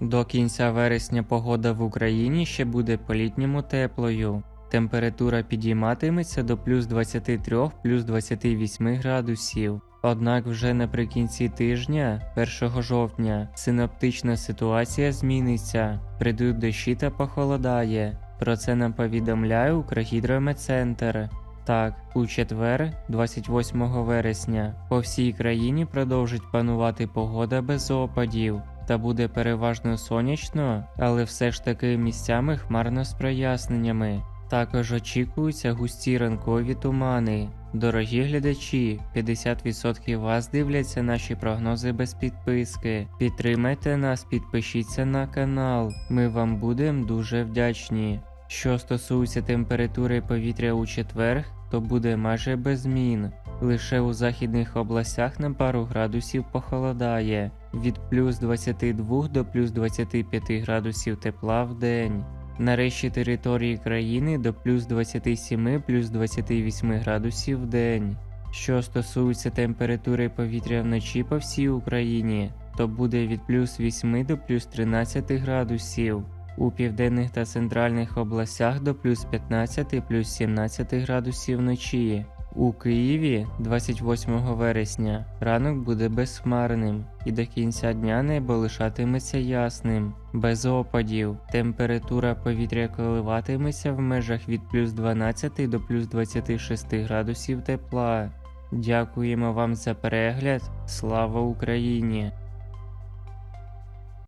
До кінця вересня погода в Україні ще буде по-літньому теплою. Температура підійматиметься до плюс 23 плюс 28 градусів. Однак вже наприкінці тижня, 1 жовтня, синоптична ситуація зміниться, прийдуть дощі та похолодає. Про це нам повідомляє Укргідрометцентр. Так, у четвер, 28 вересня, по всій країні продовжить панувати погода без опадів та буде переважно сонячно, але все ж таки місцями хмарно з проясненнями. Також очікуються густі ранкові тумани. Дорогі глядачі, 50% вас дивляться наші прогнози без підписки. Підтримайте нас, підпишіться на канал. Ми вам будемо дуже вдячні. Що стосується температури повітря у четвер, то буде майже без змін. Лише у західних областях на пару градусів похолодає від плюс 22 до плюс 25 градусів тепла в день. На решті території країни до плюс 27 плюс 28 градусів в день. Що стосується температури повітря вночі по всій Україні, то буде від плюс 8 до плюс 13 градусів. У південних та центральних областях до плюс 15 плюс 17 градусів вночі. У Києві 28 вересня ранок буде безхмарним і до кінця дня небо лишатиметься ясним, без опадів. Температура повітря коливатиметься в межах від плюс 12 до плюс 26 градусів тепла. Дякуємо вам за перегляд. Слава Україні!